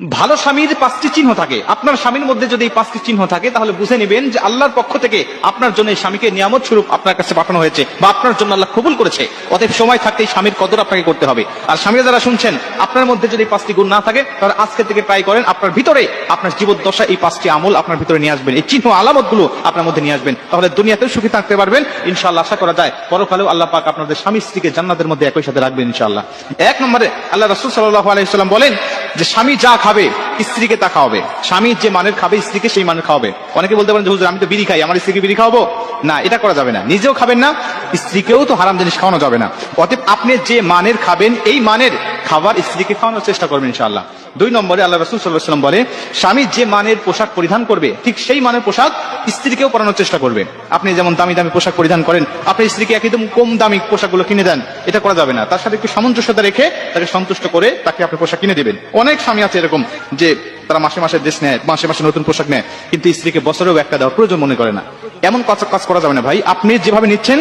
ভালো স্বামীর পাঁচটি চিহ্ন থাকে। আপনার স্বামীর মধ্যে যদি এই পাঁচটি চিহ্ন থাকে, তাহলে বুঝে নেবেন যে আল্লাহর পক্ষ থেকে আপনার জন্য স্বামীকে নিয়ামত স্বরূপ আপনার কাছে পাঠানো হয়েছে বা আপনার জন্য আল্লাহ কবুল করেছে। অতএব সময় থাকতে স্বামীর কদর আপনাকে করতে হবে। আর স্বামীরা যারা শুনছেন, আপনার মধ্যে যদি পাঁচটি গুণ না থাকে, তাহলে আজকে থেকে ট্রাই করেন, আপনার ভিতরে আপনার জীবদ্দশা এই পাঁচটি আমল আপনার ভিতরে নিয়ে আসবেন। এই চিহ্ন আলামতগুলো আপনার মধ্যে নিয়ে আসবেন। তাহলে দুনিয়াতেও সুখী থাকতে পারবেন, ইনশাআল্লাহ আশা করা যায়। পরকালেও আল্লাহ পাক আপনাদের স্বামী স্ত্রীকে জান্নাতের মধ্যে একই সাথে রাখবেন, ইনশাআল্লাহ। এক নম্বরে আল্লাহ রসুল সাল্লাহ আলাইসাল্লাম বলেন যে স্বামী যা খাবে, স্ত্রীকে তা খাওয়াবে। স্বামী যে মানের খাবে, স্ত্রীকে সেই মানের খাওয়াবে। অনেকে বলতে পারেন হুজুর, আমি তো বিড়ি খাই, আমার স্ত্রীকে বিড়ি খাওয়াবো? না, এটা করা যাবে না। নিজেও খাবেন না, স্ত্রীকেও তো হারাম জিনিস খাওয়ানো যাবে না। অতএব আপনি যে মানের খাবেন, এই মানের খাবার স্ত্রীকে খাওয়ানোর চেষ্টা করবেন ইনশাআল্লাহ। দুই নম্বরে আল্লাহ রসুল সাল্লাহ সাল্লাম বলে স্বামী যে মানের পোশাক পরিধান করবে, ঠিক সেই মানের পোশাক স্ত্রীকেও পরানোর চেষ্টা করবে। আপনি যেমন দামি দামি পোশাক পরিধান করেন, আপনি স্ত্রীকে একদম কম দামি পোশাকগুলো কিনে দেন, এটা করা যাবে না। তার সাথে একটু সামঞ্জস্যতা রেখে তাকে সন্তুষ্ট করে তাকে আপনি পোশাক কিনে দেবেন। অনেক স্বামী আছে এরকম যে তারা মাসে মাসে ড্রেস নেয়, মাসে মাসে নতুন পোশাক নেয়, কিন্তু স্ত্রীকে বছরেও একটা দেওয়ার প্রয়োজন মনে করে না। এমন কাজ করা যাবে না ভাই। আপনি যেভাবে নিচ্ছেন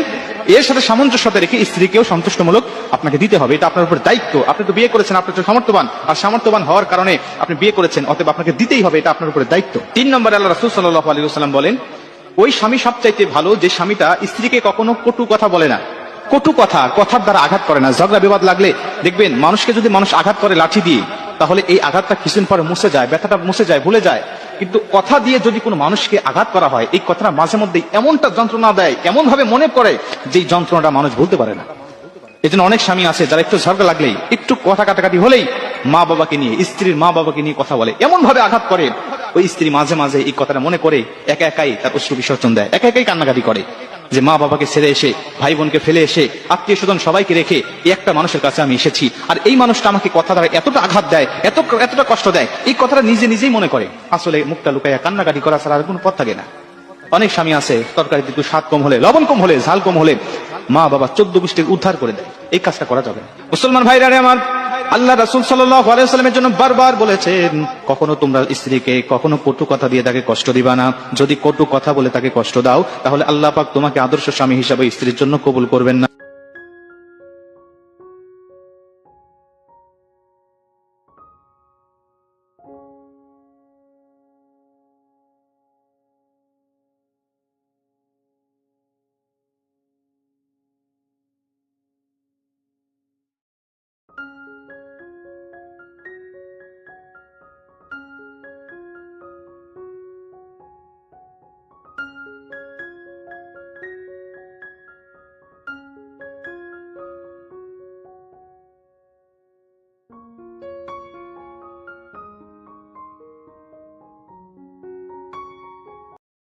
এর সাথে সামঞ্জস্যতা রেখে স্ত্রীকেও সন্তুষ্টমূলক আপনাকে দিতে হবে। এটা আপনার উপর দায়িত্ব। আপনি তো বিয়ে করেছেন, আপনি তো সামর্থ্যবান। আর সামর্থ্যবান হওয়ার কারণে আপনি বিয়ে করেছেন, অতএব আপনাকে দিতেই হবে, এটা আপনার উপরে দায়িত্ব। তিন নম্বরে আল্লাহ রাসুল সাল্লাহ আলী সাল্লাম বলেন, ওই স্বামী সবচাইতে ভালো যে স্বামীটা স্ত্রীকে কখনো কটু কথা বলে না। কটু কথা, কথার দ্বারা আঘাত করে না। ঝগড়া, বিবাদ লাগলে দেখবেন মানুষকে যদি মানুষ আঘাত করে লাঠি দিয়ে, তাহলে এই আঘাতটা কিছুদিন পরে মুছে যায়, ব্যথাটা মুছে যায়, ভুলে যায়। কিন্তু কথা দিয়ে যদি কোনো মানুষকে আঘাত করা হয়, এই কথাটা মাঝে মধ্যে এমনটা যন্ত্রণা দেয় এমন ভাবে মনে পড়ে যে যন্ত্রণাটা মানুষ ভুলতে পারে না। এই জন্য অনেক স্বামী আছে যারা একটু ঝগড়া লাগলেই, একটু কথা কাটাকাটি হলেই মা বাবাকে নিয়ে, স্ত্রীর মা বাবাকে নিয়ে কথা বলে এমন ভাবে আঘাত করে। ওই স্ত্রী মাঝে মাঝে এই কথাটা মনে করে, একা একাই তার অশ্রু বিসর্জন দেয়, একা একাই কান্নাকাটি করে। যে মা বাবাকে ছেড়ে এসে, ভাই বোনকে ফেলে এসে, আত্মীয় স্বজন সবাইকে রেখে এই একটা মানুষের কাছে আমি এসেছি। আর এই মানুষটা আমাকে কথা দ্বারা এতটা আঘাত দেয়, এত, এতটা কষ্ট দেয়, এই কথাটা নিজে নিজেই মনে করে। আসলে মুখটা লুকাইয়া কান্নাকাটি করা ছাড়া আর কোনো পথ থাকে না। অনেক স্বামী আছে, তরকারিতে একটু স্বাদ কম হলে, লবণ কম হলে, ঝাল কম হলে মা বাবা চোদ্দ গোষ্ঠীর উদ্ধার করে দেয়। এই কাজটা করা যাবে মুসলমান ভাইরা আমার আল্লাহ রাসুল সাল্লামের জন্য বারবার বলেছেন, কখনো তোমরা স্ত্রীকে কখনো কটু কথা দিয়ে তাকে কষ্ট দিবা না। যদি কটু কথা বলে তাকে কষ্ট দাও, তাহলে আল্লাহ পাক তোমাকে আদর্শ স্বামী হিসাবে স্ত্রীর জন্য কবুল করবেন না।